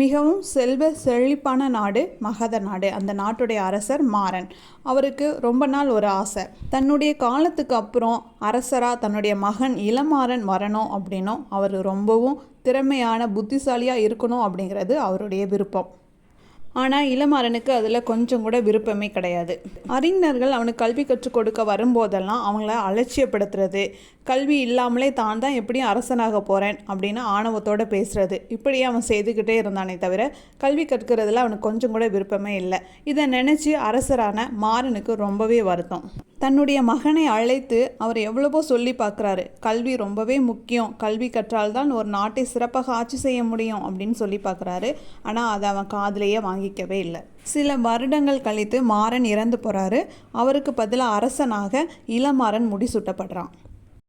மிகவும் செல்வ செழிப்பான நாடு மகத நாடு. அந்த நாட்டுடைய அரசர் மாறன். அவருக்கு ரொம்ப நாள் ஒரு ஆசை. தன்னுடைய காலத்துக்கு அப்புறம் அரசராக தன்னுடைய மகன் இளமாறன் வரணும் அப்படின்னும் அவர் ரொம்பவும் திறமையான புத்திசாலியாக இருக்கணும் அப்படிங்கிறது அவருடைய விருப்பம். ஆனால் இளமாறனுக்கு அதில் கொஞ்சம் கூட விருப்பமே கிடையாது. அறிஞர்கள் அவனுக்கு கல்வி கற்றுக் கொடுக்க வரும்போதெல்லாம் அவங்கள அலட்சியப்படுத்துறது கல்வி இல்லாமலே தான் தான் எப்படியும் அரசனாக போகிறேன் அப்படின்னு ஆணவத்தோடு பேசுகிறது இப்படியே அவன் செய்துக்கிட்டே இருந்தானே தவிர கல்வி கற்கிறதுல அவனுக்கு கொஞ்சம் கூட விருப்பமே இல்லை. இதை நினச்சி அரசரான மாறனுக்கு ரொம்பவே வருத்தம். தன்னுடைய மகனை அழைத்து அவர் எவ்வளவோ சொல்லி பார்க்குறாரு. கல்வி ரொம்பவே முக்கியம். கல்வி கற்றால்தான் ஒரு நாட்டை சிறப்பாக ஆட்சி செய்ய முடியும் அப்படின்னு சொல்லி பார்க்குறாரு. ஆனால் அதை அவன் காதிலேயே வாங்கிக்கவே இல்லை. சில வருடங்கள் கழித்து மாறன் இறந்து போகிறாரு அவருக்கு பதிலாக அரசனாக இளமாறன் முடிசூட்டப்படுறான்.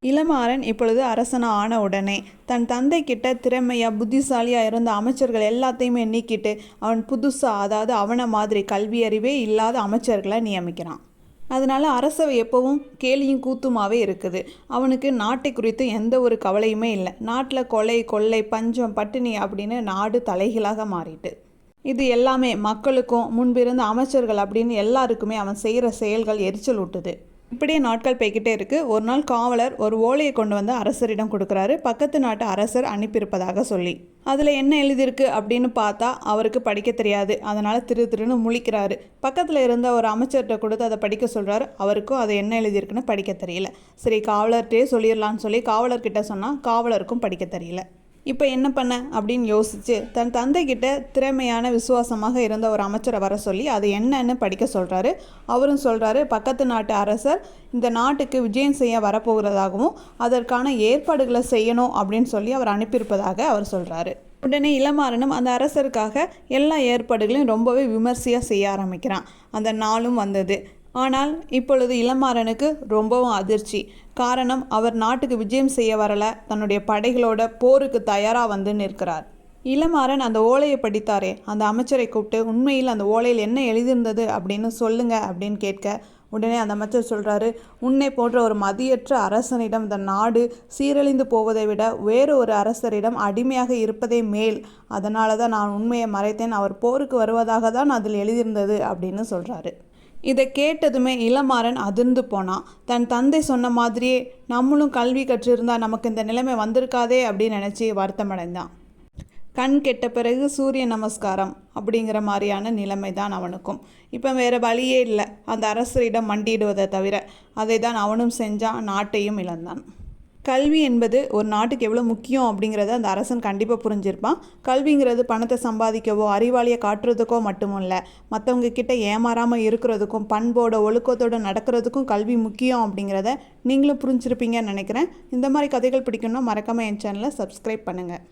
இளமாறன் இப்பொழுது அரசனாக ஆன உடனே தன் தந்தை கிட்ட திறமையாக புத்திசாலியாக இருந்த அமைச்சர்கள் எல்லாத்தையுமே நீக்கிட்டு அவன் புதுசாக அதாவது அவனை மாதிரி கல்வியறிவே இல்லாத அமைச்சர்களை நியமிக்கிறான். அதனால் அரசவை எப்போவும் கேலியும் கூத்துமாகவே இருக்குது. அவனுக்கு நாட்டை குறித்து எந்த ஒரு கவலையுமே இல்லை. நாட்டில் கொலை கொள்ளை பஞ்சம் பட்டினி அப்படின்னு நாடு தலைகீழாக மாறிட்டு. இது எல்லாமே மக்களுக்கும் முன்பிருந்த அமைச்சர்கள் அப்படின்னு எல்லாருக்குமே அவன் செய்கிற செயல்கள் எரிச்சல் ஊட்டுது இப்படியே நாட்கள் போய்கிட்டே இருக்கு. ஒரு நாள் காவலர் ஒரு ஓலையை கொண்டு வந்து அரசரிடம் கொடுக்குறாரு. பக்கத்து நாட்டு அரசர் அனுப்பியிருப்பதாக சொல்லி. அதில் என்ன எழுதியிருக்கு அப்படின்னு பார்த்தா அவருக்கு படிக்க தெரியாது. அதனால் திரு திருன்னு முழிக்கிறாரு. பக்கத்தில் இருந்த ஒரு அமைச்சர்கிட்ட கொடுத்து அதை படிக்க சொல்கிறாரு அவருக்கும் அது என்ன எழுதியிருக்குன்னு படிக்க தெரியல. சரி காவலர்கிட்டே சொல்லிடலான்னு சொல்லி காவலர்கிட்ட சொன்னால் காவலருக்கும் படிக்க தெரியல. இப்போ என்ன பண்ண? அப்படின்னு யோசித்து தன் தந்தைக்கிட்ட திறமையான விசுவாசமாக இருந்த ஒரு அமைச்சரை வர சொல்லி அது என்னன்னு படிக்க சொல்கிறாரு அவரும் சொல்கிறாரு பக்கத்து நாட்டு அரசர் இந்த நாட்டுக்கு விஜயம் செய்ய வரப்போகிறதாகவும் அதற்கான ஏற்பாடுகளை செய்யணும் அப்படின்னு சொல்லி அவர் அனுப்பியிருப்பதாக அவர் சொல்கிறாரு உடனே இளமாறனும் அந்த அரசருக்காக எல்லா ஏற்பாடுகளையும் ரொம்பவே விமர்சையாக செய்ய ஆரம்பிக்கிறான். அந்த நாளும் வந்தது. ஆனால் இப்பொழுது இளமாறனுக்கு ரொம்பவும் அதிர்ச்சி. காரணம் அவர் நாட்டுக்கு விஜயம் செய்ய வரல. தன்னுடைய படைகளோட போருக்கு தயாராக வந்து நிற்கிறார். இளமாறன் அந்த ஓலையை படித்தாரே. அந்த அமைச்சரை கூப்பிட்டு உண்மையில் அந்த ஓலையில் என்ன எழுதியிருந்தது? அப்படின்னு சொல்லுங்க அப்படின்னு கேட்க உடனே அந்த அமைச்சர் சொல்கிறாரு உன்னை போன்ற ஒரு மதியற்ற அரசனிடம் இந்த நாடு சீரழிந்து போவதை விட வேறு ஒரு அரசரிடம் அடிமையாக இருப்பதே மேல். அதனால தான் நான் உண்மையை மறைத்தேன். அவர் போருக்கு வருவதாக தான் அதில் எழுதியிருந்தது அப்படின்னு சொல்கிறாரு இதை கேட்டதுமே இளமாறன் அதிர்ந்து போனான். தன் தந்தை சொன்ன மாதிரியே நம்மளும் கல்வி கற்றிருந்தா நமக்கு இந்த நிலைமை வந்திருக்காதே அப்படின்னு நினச்சி வருத்தமடைந்தான். கண் கெட்ட பிறகு சூரிய நமஸ்காரம் அப்படிங்கிற மாதிரியான நிலைமை தான் அவனுக்கும். இப்போ வேறு வழியே இல்லை. அந்த அரசரிடம் மண்டியிடுவதை தவிர அதை தான் அவனும் செஞ்சான் நாட்டையும் இழந்தான். கல்வி என்பது ஒரு நாட்டுக்கு எவ்வளோ முக்கியம் அப்படிங்கிறத அந்த அரசன் கண்டிப்பாக புரிஞ்சிருப்பான். கல்விங்கிறது பணத்தை சம்பாதிக்கவோ அறிவாளியை காட்டுறதுக்கோ மட்டும் இல்லை. மற்றவங்க கிட்ட ஏமாறாமல் இருக்கிறதுக்கும் பண்போட ஒழுக்கத்தோடு நடக்கிறதுக்கும் கல்வி முக்கியம் அப்படிங்கிறத நீங்களும் புரிஞ்சிருப்பீங்கன்னு நினைக்கிறேன். இந்த மாதிரி கதைகள் பிடிக்கணும்னா மறக்காமல் என் சேனலை சப்ஸ்கிரைப் பண்ணுங்கள்